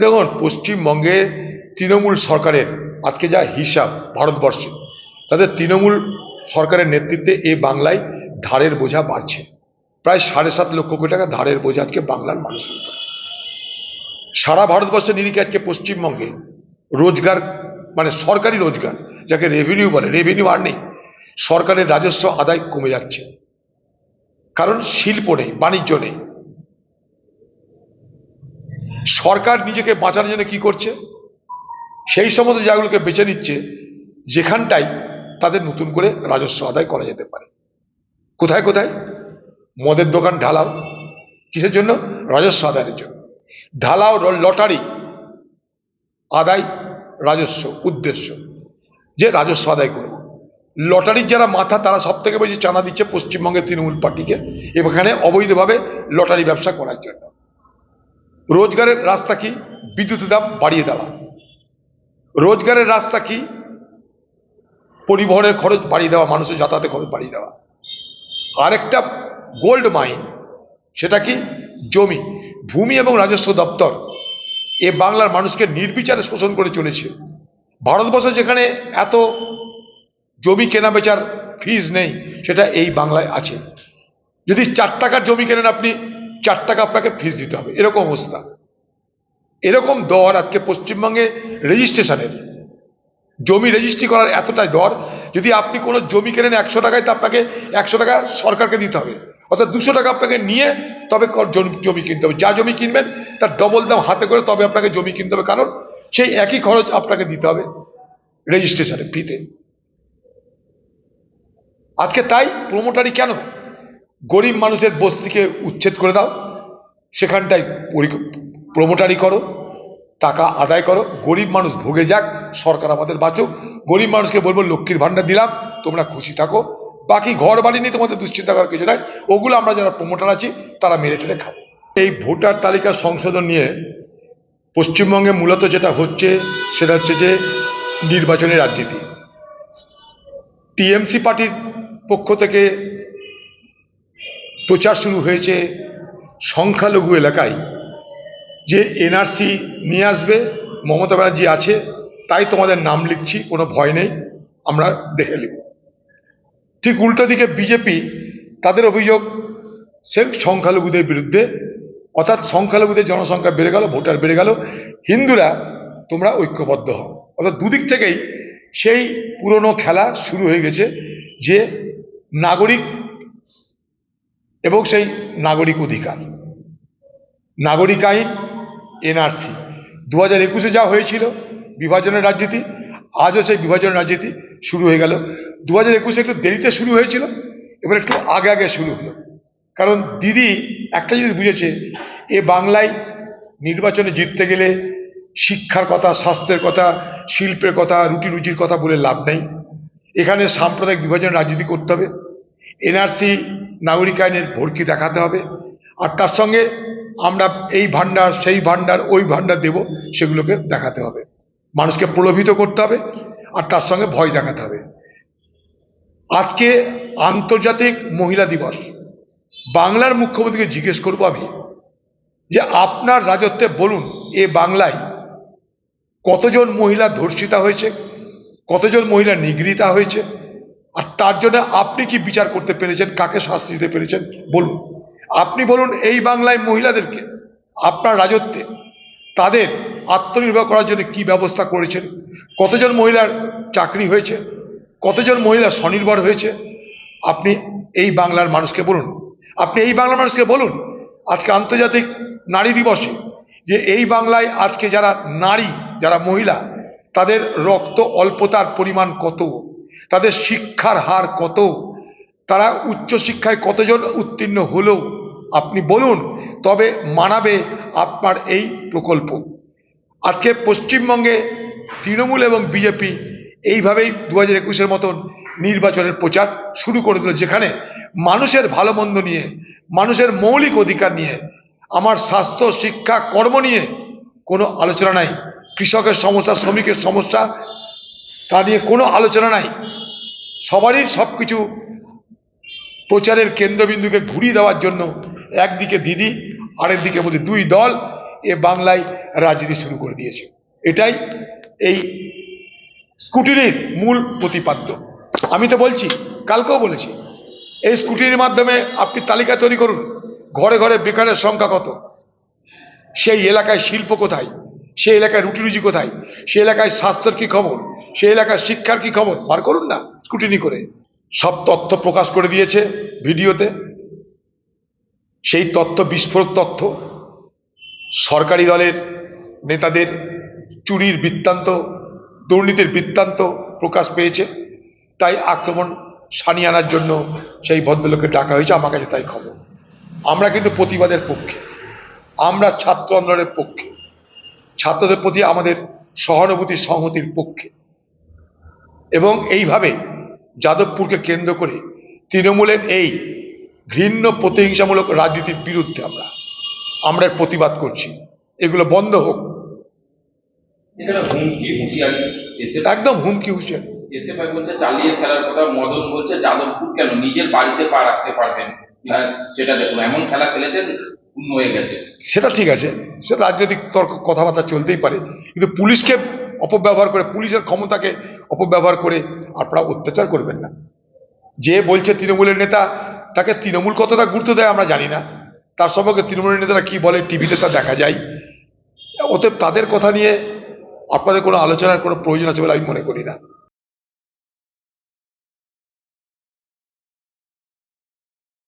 দেখুন, পশ্চিমবঙ্গে তৃণমূল সরকারের আজকে যা হিসাব ভারতবর্ষে তাদের তৃণমূল সরকারের নেতৃত্বে এই বাংলায় ধারের বোঝা বাড়ছে। প্রায় সাড়ে সাত লক্ষ কোটি টাকা ধারের বোঝা আজকে বাংলার মানুষের উপর। সারা ভারতবর্ষের নিরিখে আজকে পশ্চিমবঙ্গে রোজগার মানে সরকারি রোজগার, যাকে রেভিনিউ বলে রেভিনিউ আর নেই, সরকারের রাজস্ব আদায় কমে যাচ্ছে। কারণ শিল্প নেই, বাণিজ্য নেই সরকার নিজেকে বাঁচানোর জন্য কি করছে? সেই সমস্ত জায়গাগুলোকে বেছে নিচ্ছে, যেখানটাই তাদের নতুন করে রাজস্ব আদায় করা যেতে পারে। কোথায় কোথায়? মদের দোকান, ঢালাও। কিসের জন্য? রাজস্ব আদায়ের জন্য। ঢালাও লটারি আদায় রাজস্ব, উদ্দেশ্য যে রাজস্ব আদায় করব। লটারির যারা মাথা, তারা সব থেকে বেশি চাঁদা দিচ্ছে পশ্চিমবঙ্গের তৃণমূল পার্টিকে, এখানে অবৈধভাবে লটারি ব্যবসা করার জন্য। রোজগারের রাস্তা কি? বিদ্যুতের দাম বাড়িয়ে দেওয়া। রোজগারের রাস্তা কি? পরিবহনের খরচ বাড়িয়ে দেওয়া, মানুষের যাতায়াতের খরচ বাড়িয়ে দেওয়া। আরেকটা গোল্ড মাইন সেটা কি? জমি। ভূমি এবং রাজস্ব দপ্তর, এ বাংলার মানুষকে নির্বিচারে শোষণ করে চলেছে। ভারতবর্ষে যেখানে এত জমি কেনা বেচার ফিজ নেই, সেটা এই বাংলায় আছে। যদি চার টাকার জমি কেনেন আপনি চার টাকা আপনাকে ফিস দিতে হবে। এরকম অবস্থা। এরকম দর আজকে পশ্চিমবঙ্গে রেজিস্ট্রেশনের জমি রেজিস্ট্রি করার এতটাই দর, যদি আপনি কোনো জমি কেনেন একশো টাকায়, তা আপনাকে একশো টাকা সরকারকে দিতে হবে। অর্থাৎ দুশো টাকা আপনাকে নিয়ে তবে জমি কিনতে হবে। যা জমি কিনবেন, তার ডবল দাম হাতে করে তবে আপনাকে জমি কিনতে হবে। কারণ সেই একই খরচ আপনাকে দিতে হবে রেজিস্ট্রেশনে ফিতে আজকে তাই প্রমোটারি কেন গরিব মানুষের বস্তিকে উচ্ছেদ করে দাও, সেখানটায় পরি- প্রমোটারি করো, টাকা আদায় করো, গরিব মানুষ ভুগে যাক, সরকার আমাদের বাঁচুক, গরিব মানুষকে বলব লক্ষ্মীর ভাণ্ডার দিলাম, তোমরা খুশি থাকো, বাকি ঘর বাড়ি নিয়ে তোমাদের দুশ্চিন্তা করার কিছু নাই, ওগুলো আমরা যারা প্রমোটার আছি, তারা মেরে টেরে খাব এই ভোটার তালিকা সংশোধন নিয়ে পশ্চিমবঙ্গে মূলত যেটা হচ্ছে, সেটা হচ্ছে যে নির্বাচনের রাজনীতি। টিএমসি পার্টির পক্ষ থেকে প্রচার শুরু হয়েছে সংখ্যালঘু এলাকায়। যে এনআরসি নিয়ে আসবে, মমতা ব্যানার্জি আছে, তাই তোমাদের নাম লিখছি, কোনো ভয় নেই, আমরা দেখে নেব। ঠিক উল্টো দিকে বিজেপি তাদের অভিযোগ, সে সংখ্যালঘুদের বিরুদ্ধে, অর্থাৎ সংখ্যালঘুদের জনসংখ্যা বেড়ে গেল, ভোটার বেড়ে গেল, হিন্দুরা তোমরা ঐক্যবদ্ধ হও। অর্থাৎ দুদিক থেকেই সেই পুরনো খেলা শুরু হয়ে গেছে, যে নাগরিক এবং সেই নাগরিক অধিকার। নাগরিক আইন, এনআরসি। দু হাজার একুশে যা হয়েছিল বিভাজনের রাজনীতি, আজও সেই বিভাজনের রাজনীতি শুরু হয়ে গেল। দু হাজার একুশে একটু দেরিতে শুরু হয়েছিল, এবার একটু আগে আগে শুরু হলো। কারণ দিদি একটা জিনিস বুঝেছে, এ বাংলায় নির্বাচনে জিততে গেলে শিক্ষার কথা, স্বাস্থ্যের কথা, শিল্পের কথা রুটি রুচির কথা বলে লাভ নেই। এখানে সাম্প্রদায়িক বিভাজন রাজনীতি করতে হবে। এনআরসি নাগরিক আইনের ভর্তি দেখাতে হবে। আর তার সঙ্গে আমরা এই ভান্ডার সেই ভান্ডার ওই ভান্ডার দেব, সেগুলোকে দেখাতে হবে। মানুষকে প্রলোভিত করতে হবে আর তার সঙ্গে ভয় দেখাতে হবে। আজকে আন্তর্জাতিক মহিলা দিবস। বাংলার মুখ্যমন্ত্রীকে জিজ্ঞেস করব আমি যে আপনার রাজত্বে বলুন, এ বাংলায় কতজন মহিলা ধর্ষিতা হয়েছে, কতজন মহিলা নিগৃহীতা হয়েছে আর তার জন্য আপনি কি বিচার করতে পেরেছেন? কাকে শাস্তি দিতে পেরেছেন? বলুন। আপনি বলুন, এই বাংলায় মহিলাদেরকে, আপনার রাজত্বে, তাদের আত্মনির্ভর করার জন্য কি ব্যবস্থা করেছেন? কতজন মহিলার চাকরি হয়েছে? কতজন মহিলা স্বনির্ভর হয়েছে? আপনি এই বাংলার মানুষকে বলুন। আপনি এই বাংলার মানুষকে বলুন, আজকে আন্তর্জাতিক নারী দিবসে, যে এই বাংলায় আজকে যারা নারী, যারা মহিলা, তাদের রক্ত অল্পতার পরিমাণ কত? তাদের শিক্ষার হার কত? তারা উচ্চশিক্ষায় কতজন উত্তীর্ণ হলো? আপনি বলুন, তবে মানাবে আপনার এই প্রকল্প। আজকে পশ্চিমবঙ্গে তৃণমূল এবং বিজেপি এইভাবেই দু হাজার একুশের মতন নির্বাচনের প্রচার শুরু করে দিল, যেখানে মানুষের ভালো মন্দ নিয়ে, মানুষের মৌলিক অধিকার নিয়ে, আমার স্বাস্থ্য, শিক্ষা, কর্ম নিয়ে কোনো আলোচনা নাই। কৃষকের সমস্যা, শ্রমিকের সমস্যা তা নিয়ে কোনো আলোচনা নাই। সবারই সব কিছু প্রচারের কেন্দ্রবিন্দুকে ঘুরিয়ে দেওয়ার জন্য একদিকে দিদি, আরেকদিকে বলছে দুই দল এ বাংলায় রাজনীতি শুরু করে দিয়েছে। এটাই এই স্কুটিনির মূল প্রতিপাদ্য। আমি তো বলছি, কালকেও বলেছি, এই স্কুটিনির মাধ্যমে আপনি তালিকা তৈরি করুন, ঘরে ঘরে বেকারের সংখ্যা কত, সেই এলাকায় শিল্প কোথায় সেই এলাকায় রুটি রুজি কোথায়? সে এলাকায় স্বাস্থ্যের কি খবর? সেই এলাকায় শিক্ষার কি খবর? বার করুন না স্কুটিনি করে। সব তথ্য প্রকাশ করে দিয়েছে ভিডিওতে। সেই তথ্য, বিস্ফোরক তথ্য সরকারি দলের নেতাদের চুরির বৃত্তান্ত, দুর্নীতির বৃত্তান্ত প্রকাশ পেয়েছে। তাই আক্রমণ সানিয়ে আনার জন্য সেই ভদ্রলোককে ডাকা হয়েছে। আমার কাছে তাই খবর। আমরা কিন্তু প্রতিবাদের পক্ষে। আমরা ছাত্র আন্দোলনের পক্ষে। ছাত্রদের প্রতি আমাদের সহানুভূতি সংহতির পক্ষে। এবং এইভাবে যাদবপুরকে কেন্দ্র করে তৃণমূলের এই ঘৃণ্য প্রতিহিংসামূলক রাজনীতির বিরুদ্ধে আমরা আমরা প্রতিবাদ করছি। এগুলো বন্ধ হোক। একদম হুমকি হুঁশিয়ারি। এসএফআই বলছে চালিয়ে খেলার কথা মদন বলছে যাদবপুর কেন? নিজের বাড়িতে পা রাখতে পারবেন সেটা দেখুন এমন খেলা খেলেছেন সেটা ঠিক আছে সেটা রাজনৈতিক তর্ক, কথাবার্তা চলতেই পারে, কিন্তু পুলিশকে অপব্যবহার করে, পুলিশের ক্ষমতাকে অপব্যবহার করে আপনারা অত্যাচার করবেন না। যে বলছে তৃণমূলের নেতা, তাকে তৃণমূল কতটা গুরুত্ব দেয় আমরা জানি না। তার সম্পর্কে তৃণমূলের নেতারা কি বলে টিভিতে তা দেখা যায়। অতএব তাদের কথা নিয়ে আপনাদের কোনো আলোচনার কোনো প্রয়োজন আছে বলে আমি মনে করি না।